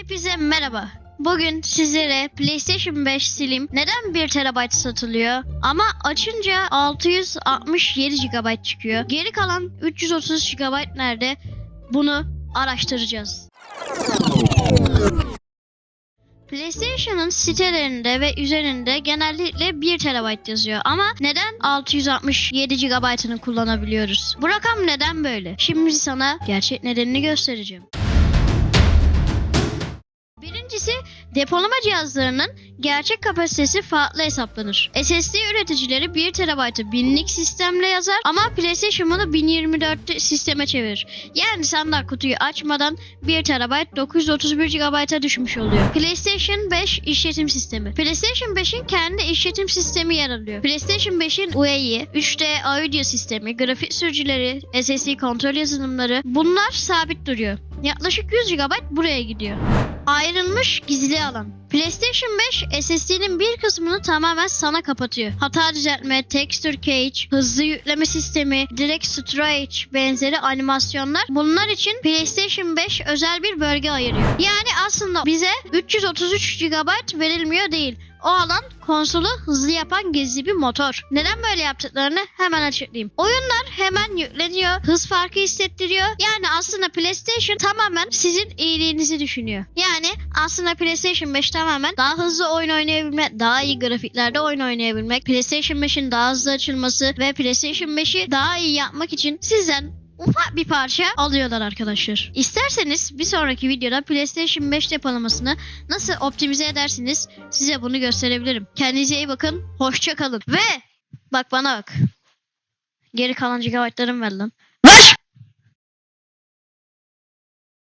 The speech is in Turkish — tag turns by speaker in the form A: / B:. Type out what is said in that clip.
A: Hepinize merhaba. Bugün sizlere PlayStation 5 Slim neden 1 TB satılıyor ama açınca 667 GB çıkıyor. Geri kalan 330 GB nerede? Bunu araştıracağız. PlayStation'ın sitelerinde ve üzerinde genellikle 1 TB yazıyor ama neden 667 GB'ını kullanabiliyoruz? Bu rakam neden böyle? Şimdi sana gerçek nedenini göstereceğim. Depolama cihazlarının gerçek kapasitesi farklı hesaplanır. SSD üreticileri 1 TB'ı binlik sistemle yazar ama PlayStation bunu 1024 sisteme çevirir. Yani standart kutuyu açmadan 1 TB 931 GB'a düşmüş oluyor. PlayStation 5 işletim sistemi. PlayStation 5'in kendi işletim sistemi yer alıyor. PlayStation 5'in UE'yi, 3D audio sistemi, grafik sürücüleri, SSD kontrol yazılımları bunlar sabit duruyor. Yaklaşık 100 GB buraya gidiyor. Ayrılmış gizli alan. PlayStation 5 SSD'nin bir kısmını tamamen sana kapatıyor. Hata düzeltme, texture cache, hızlı yükleme sistemi, direct storage benzeri animasyonlar bunlar için PlayStation 5 özel bir bölge ayırıyor. Yani aslında bize 333 GB verilmiyor değil. O alan konsolu hızlı yapan gizli bir motor. Neden böyle yaptıklarını hemen açıklayayım. Oyunlar hemen yükleniyor, hız farkı hissettiriyor. Yani aslında PlayStation tamamen sizin iyiliğinizi düşünüyor. Yani aslında PlayStation 5 tamamen daha hızlı oyun oynayabilmek, daha iyi grafiklerde oyun oynayabilmek, PlayStation 5'in daha hızlı açılması ve PlayStation 5'i daha iyi yapmak için sizden ufak bir parça alıyorlar arkadaşlar. İsterseniz bir sonraki videoda PlayStation 5 depolamasını nasıl optimize edersiniz size bunu gösterebilirim. Kendinize iyi bakın. Hoşça kalın. Ve bak bana bak. Geri kalan gigabaytlarım ver lan.